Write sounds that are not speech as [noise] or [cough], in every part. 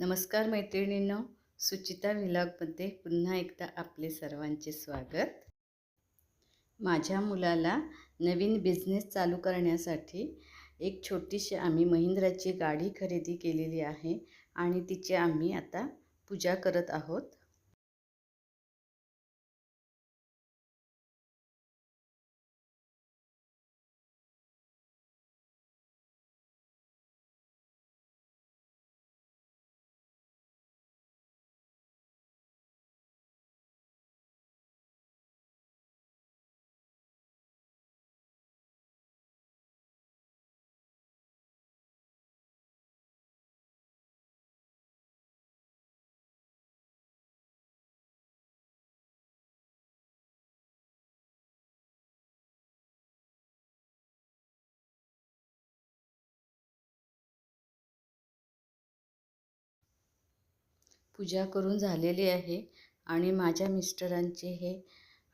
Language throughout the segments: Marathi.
नमस्कार मैत्रिणींनो सुचिता व्हिलॉगमध्ये पुन्हा एकदा आपले सर्वांचे स्वागत. माझ्या मुलाला नवीन बिझनेस चालू करण्यासाठी एक छोटीशी आम्ही महिंद्राची गाडी खरेदी केलेली आहे आणि तिची आम्ही आता पूजा करत आहोत. पूजा करून झालेली आहे आणि माझ्या मिस्टरांचे हे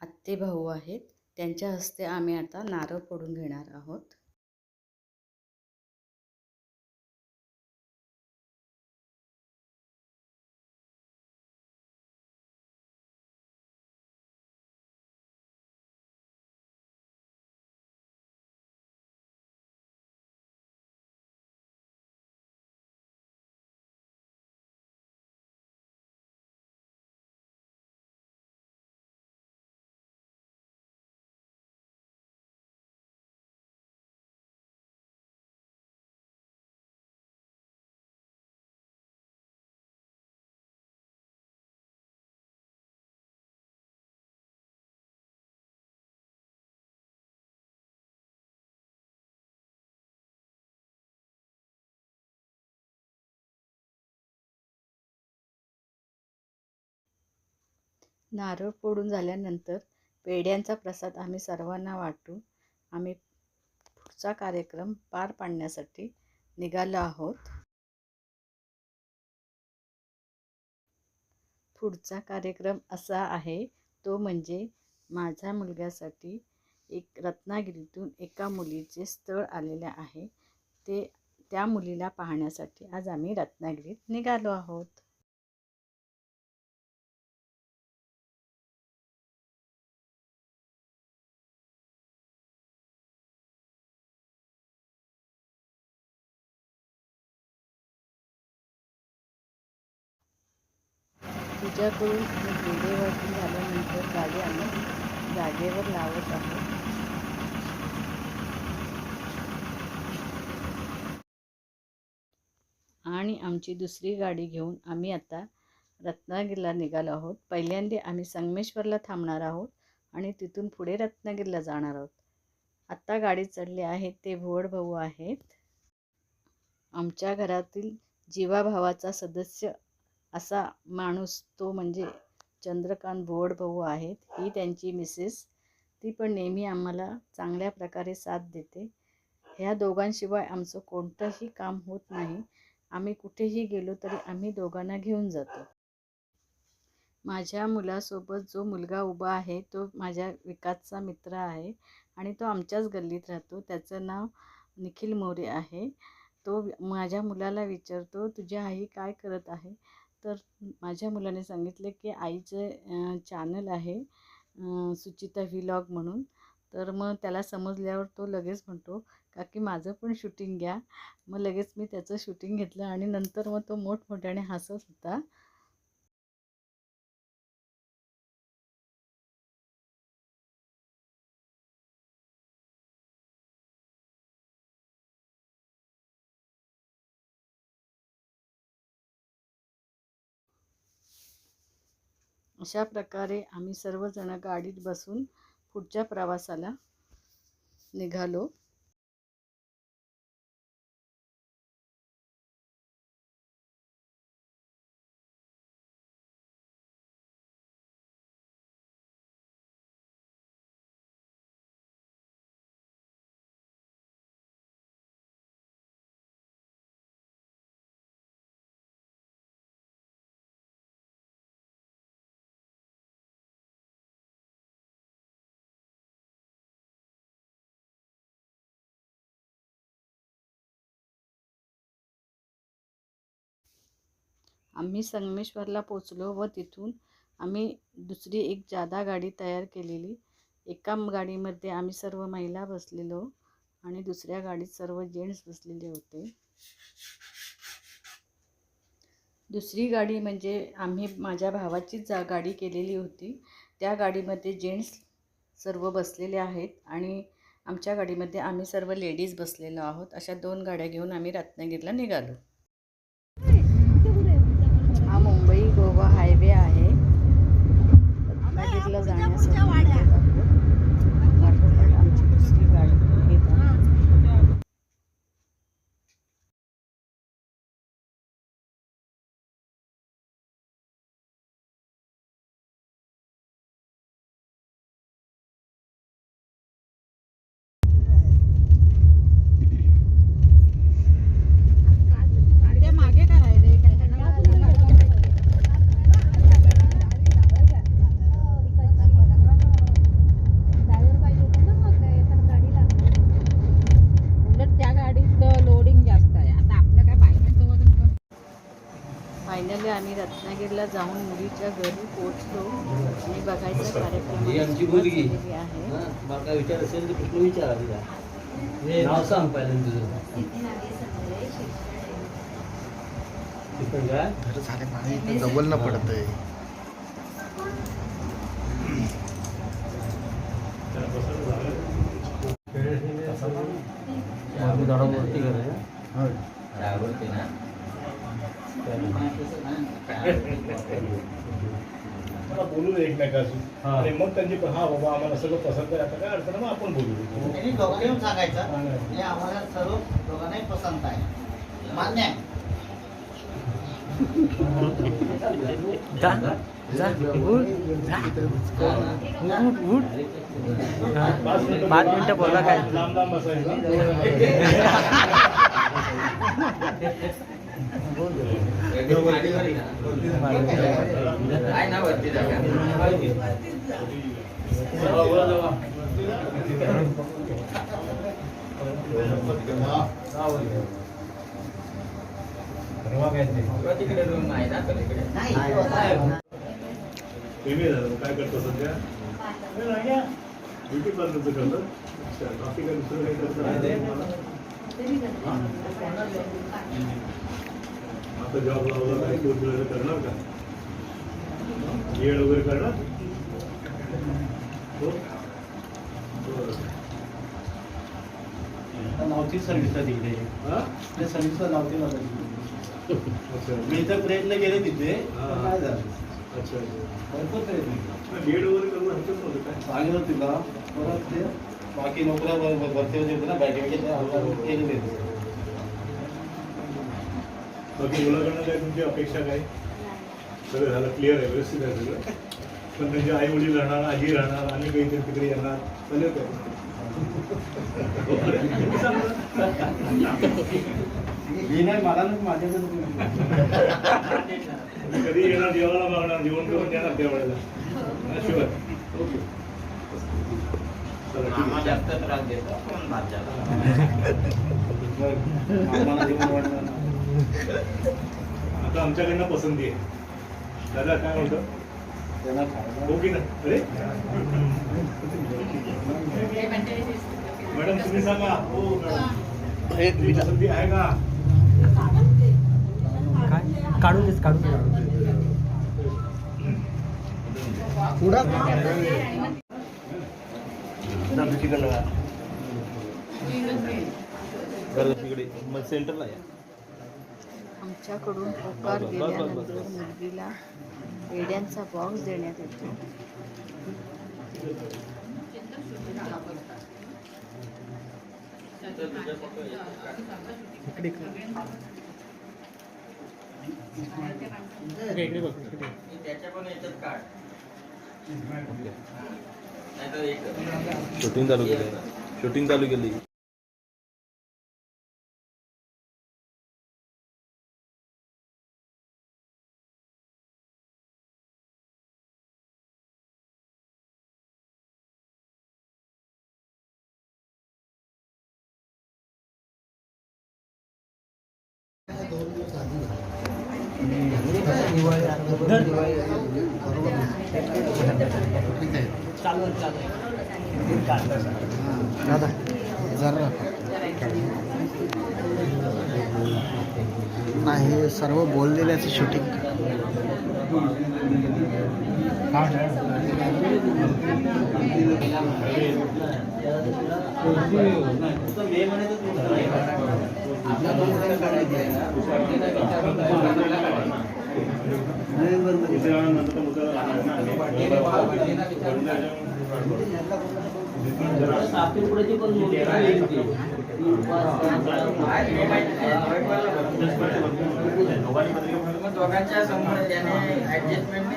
आत्ते भाऊ आहेत. त्यांच्या हस्ते आम्ही आता नारळ फोडून घेणार आहोत. नारळ फोडून झाल्यानंतर पेढ्यांचा प्रसाद आम्ही सर्वांना वाटू आम्ही पुढचा कार्यक्रम पार पाडण्यासाठी निघालो आहोत. पुढचा कार्यक्रम असा आहे तो म्हणजे माझ्या मुलग्यासाठी एक रत्नागिरीतून एका मुलीचे स्थळ आलेले आहे. ते त्या मुलीला पाहण्यासाठी आज आम्ही रत्नागिरीत निघालो आहोत. पूजा करून आणि झाल्यानंतर गाडी आम्ही जागेवर लावत आहोत. आणि आमची दुसरी गाडी घेऊन आम्ही आता रत्नागिरीला निघालो आहोत. पहिल्यांदा आम्ही संगमेश्वरला थांबणार आहोत आणि तिथून पुढे रत्नागिरीला जाणार आहोत. आत्ता गाडी चढली आहे ते भुवड भाऊ आहेत. आमच्या घरातील जीवाभावाचा सदस्य असा माणूस तो म्हणजे चंद्रकांत भुवड भाऊ आहेत. ही त्यांची मिसेस ती पण नेहमी आम्हाला चांगल्या प्रकारे साथ देते. ह्या दोघांशिवाय आमचं कोणतंही काम होत नाही. आम्ही कुठेही गेलो तरी आम्ही दोघांना घेऊन जातो. माझ्या मुलासोबत जो मुलगा उभा आहे तो माझ्या विकासचा मित्र आहे आणि तो आमच्याच गल्लीत राहतो. त्याचं नाव निखिल मोरे आहे. तो माझ्या मुलाला विचारतो तुझी आई काय करत आहे? तर माझ्या मुलाने सांगितले की आईचं चॅनल आहे सुचिता व्हिलॉग म्हणून. तर मग त्याला समजल्यावर तो लगेच म्हणतो का की माझं पण शूटिंग घ्या. मग लगेच मी त्याचं शूटिंग घेतलं आणि नंतर मग तो मोठमोठ्याने हसत होता. अशा प्रकारे आम्ही सर्वजण गाडीत बसून पुढच्या प्रवासाला निघालो. आम्ही संगमेश्वरला पोचलो व तिथून आम्ही दुसरी एक जादा गाडी तयार केलेली. एका गाडीमध्ये आम्ही सर्व महिला बसलेलो आणि दुसऱ्या गाडीत सर्व जेंट्स बसलेले होते. दुसरी गाडी म्हणजे आम्ही माझ्या भावाचीच जा गाडी केलेली होती. त्या गाडीमध्ये जेंट्स सर्व बसलेले आहेत आणि आमच्या गाडीमध्ये आम्ही सर्व लेडीज बसलेलो आहोत. अशा दोन गाड्या घेऊन आम्ही रत्नागिरीला निघालो. जाण्यासाठी फायनली आम्ही रत्नागिरीला जाऊन मुलीच्या घरी पोहोचलो. आणि बघायचा कार्यक्रम ही आहे. हा, नाव सांग पहिल्यांदा तुझं. डबल न पडत आहे ना मला बोलू दे एकमेकाशी. हा. आणि मग त्यांची हा बाबा आम्हाला सगळं पसंत आहे. आता काय अडचण आहे, मग आपण बोलू. त्यांनी येऊन सांगायचं सांगायचं. हे आम्हाला सर्व दोघांनाही पसंत आहे. मान्य आहे. पाच मिनिटं पाच मिनिटं बोला काय? लांब लांब बसायचं. [laughs] काय ना वरती जागा तिकडे रूम आहे ना पलीकडे नाही होता. प्रेमी झालं मग काय करतो सध्या ब्युटी पार्लरचं करतो अच्छा, बाकी काय दुसरं काही करतो आता जॉब लावला कोर्स वगैरे करणार का? येड वगैरे करणार? हो. नव्हती सर्व्हिसला तिकडे. हा? त्या सर्व्हिसला तिकडे. अच्छा. मी तर प्रयत्न केले तिथे काय झालं? अच्छा भरपूर प्रयत्न केले. वगैरे करून हरकत नव्हतं काय सांगितलं तिला परत ते बाकी नोकऱ्या भरती होते ना बँकेचे ते केले बाकी मुलाकडनं काय तुमची अपेक्षा काय? सगळं झालं क्लिअर आहे व्यवस्थित आहे सगळं. पण त्यांचे आई वडील राहणार आजी राहणार आम्ही काहीतरी तिकडे येणार चालेल काय मी नाही मला नाही माझ्याकडे तुम्ही कधी येणार जेवायला मागणार जेवण करून चला, ठीक मामा आहे. जास्त त्रास देतो पण भाज्याला आता आमच्याकडनं पसंती आहे. दादा काय म्हणतो? हो की ना अरे? मॅडम तुम्ही सांगा. हो मॅडम. पसंती आहे का? काढून देस काढून सेंटरला आमच्याकडून होकार गेल्यानंतर मुलगीला पेड्यांचा बॉक्स देण्यात येतो. शूटिंग चालू केली. शूटिंग चालू केली. नाही सर्व बोललेल्याचं शूटिंग दोघांच्या समोर त्याने ऍडजस्टमेंटने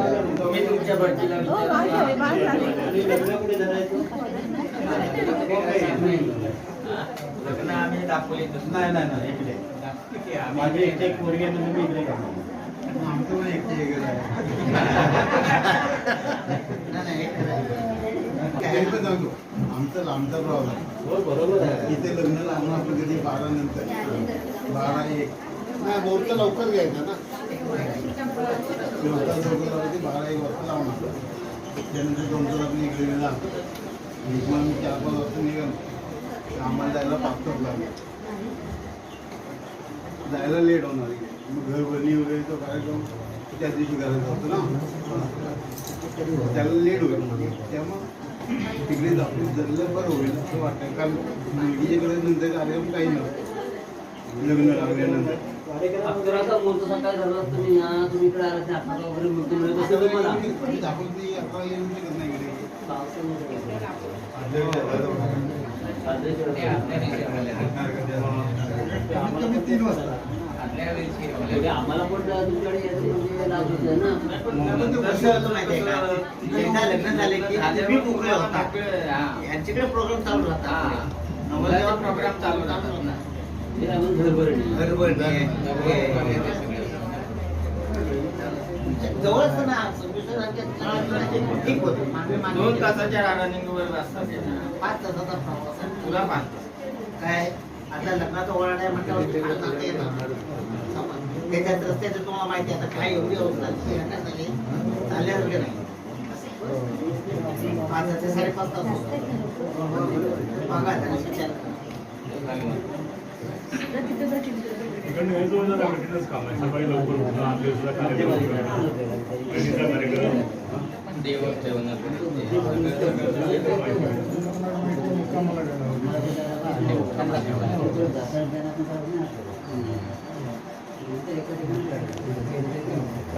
तुम्ही तुमच्या भरतीला लग्न आम्ही दाखवली नाही नाही नाही इकडे. माझी एकटी पोरगी इकडे आमचं पण एकटी एक आमचं आमचा प्रॉब्लेम हो, बरोबर आहे. इथे लग्न लावणं आपण कधी बारा नंतर. बारा एक. नाही बोलतं लवकर घ्यायचं ना. लवकर लवकर बारा एक वाजता लावणार त्यानंतर तुमचं लग्न इकडे गेला मग मी चार पाच वाजता निघाल आम्हाला जायला पाच तास लागले जायला लेट होणार मग घर भरणी वगैरे तो कार्यक्रम त्या दिवशी करायचा होतो ना त्याला लेट होईल त्यामुळं तिकडे जाऊन जरलं बरं होईल असं वाटतं कारण मुलगीच्याकडे नंतर कार्यक्रम काही नव्हतं लग्न लागल्यानंतर अकराचा मुहूर्त सकाळी झाला तुम्ही या तुम्ही इकडे अकरा वगैरे मिळत असेल म्हणजे आम्हाला पण तुमच्याकडे यायचं म्हणजे लाज होते ना. पण तो कसं होतं माहितीये का एकदा लग्न झाले की आधी मी मोकळे होता यांच्याकडे प्रोग्राम चालू राहता नवरदेवा प्रोग्राम चालू आम्ही घरभरणी जवळच ना ठीक होते दोन तासाच्या रनिंगवर असतात पाच तासाचा प्रवास आहे. तुला पाच काय आता लग्नाचा ओळख आहे म्हटल्यावर येणार. त्याच्यात रस्त्याचं तुम्हाला माहिती आहे आता काय एवढी अवस्था आहे, आता झाली, चालल्यासारखं नाही पाच साडेपाच तास होतात. बघा जरा विचार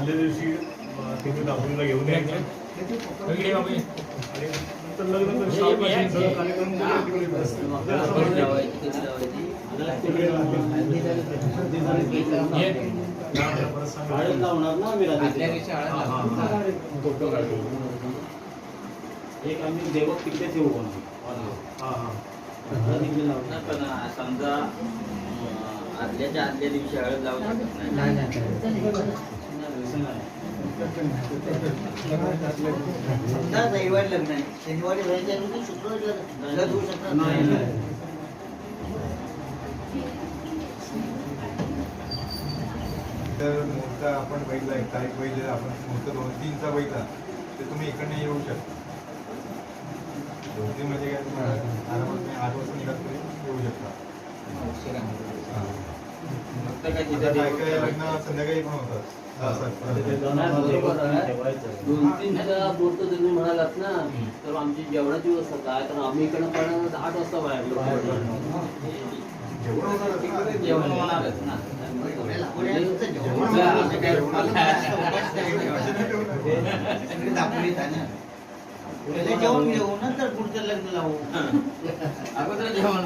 दिवशी तिथे दापोलीला घेऊन यायचं. नंतर लग्न सगळं कार्यक्रम लावणार ना आम्ही. एक आम्ही देवक तिकडे ठेवू हा, हा. समजा आदल्याच्या आदल्या दिवशी हळद लावू शकत नाही समजा रविवारी लग्न आहे शनिवारी व्हायच्या ऐवजी शुक्रवारी लग्न हळद होऊ शकत नाही, नाही. तर मुहूर्त आपण बघितला एक तारीख बघितली आपण मुहूर्त दोन तीनचा बघितला तर तुम्ही इकडनं येऊ शकता दोन तीन म्हणजे काय तुम्हाला आरामात तुम्ही आठ वाजता निघाल तरी येऊ शकता हां. काय काय लग्न संध्याकाळी पण होतात. दोन तीन मुहूर्त तुम्ही म्हणालात ना तर आमची जेवणाची व्यवस्था काय तर आम्ही इकडे पण आठ वाजता बाहेर. जेवण ना. घेऊ नंतर पुढचं लग्न लावू अगोदर जेवण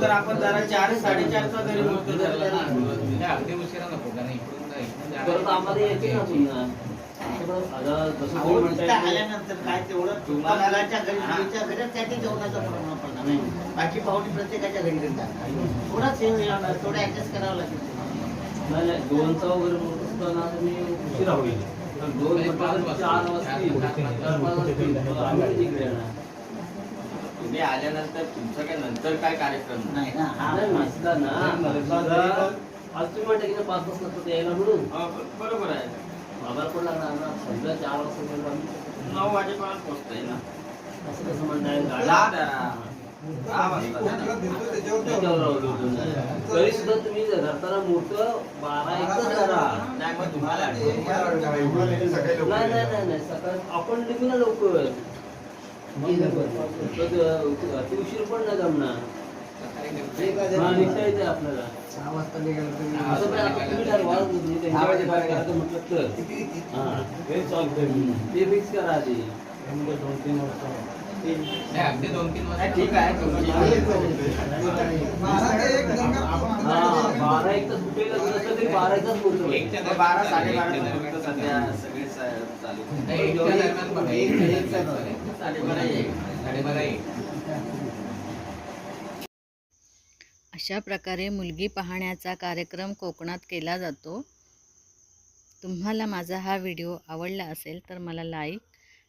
तर आपण जरा चार साडेचारचा जरी मुहूर्त धरला ना परत आम्हाला यायचे ना पुन्हा आता जसं तुम्ही अहो, म्हणताय इथं की- आल्यानंतर काय तेवढं तुम्हाला मुलाच्या घरी मुलीच्या घरात त्याची जेवणाचा प्रॉब्लेम पडणार नाही बाकी पाहुणे प्रत्येकाच्या घरी थोडाच हे येणार, थोडं ऍडजस्ट करावं लागेल नाही नाही दोनचा वगैरे मुहूर्त असताना तुम्ही उशिरा होईल पण दोन म्हटलं तर चार वाजतील चार पाच वाजतील मग आम्ही तिकडे येणार तुम्ही आल्यानंतर तुमचं काय नंतर काय कार्यक्रम नाही ना हा नाही, समजा, आज तुम्ही म्हणता की ना पाच वाजता तर यायला म्हणून. हा, ब- बरोबर आहे. आम्हाला पण लागणार ना? समजा चार वाजता गेलो आम्ही. नऊ वाजेपर्यंत पोहोचतंय ना. असं कसं म्हणता येईल? गाडी? दहा दहा दहा वाजता कोकणात देतो त्याच्यावर त्याच्यावर अवलंबून आहे. तरी सुद्धा तुम्ही धरताना मोठं बारा एकच नाही मग तुम्हाला आठवण नाही नाही. नाही नाही सकाळी आपण निघू ना लवकर. तर अति उशीर पण नाही जमणार. हा, आपल्याला सहा वाजता निघालं ते फिक्स करा आधी दोन तीन वाजता दोन तीन वाजता ठीक आहे बारा एक हा बारा एक तास कुठे तरी बारा एक तास बारा साडेबारा सध्या सगळे चालू साडेबारा एक साडेबारा एक अशा प्रकारे मुलगी पाहण्याचा कार्यक्रम कोकणात केला जातो. तुम्हाला माझा हा व्हिडिओ आवडला असेल तर मला लाईक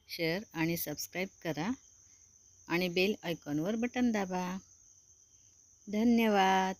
शेअर आणि सबस्क्राईब करा आणि बेल आयकॉनवर बटन दाबा. धन्यवाद.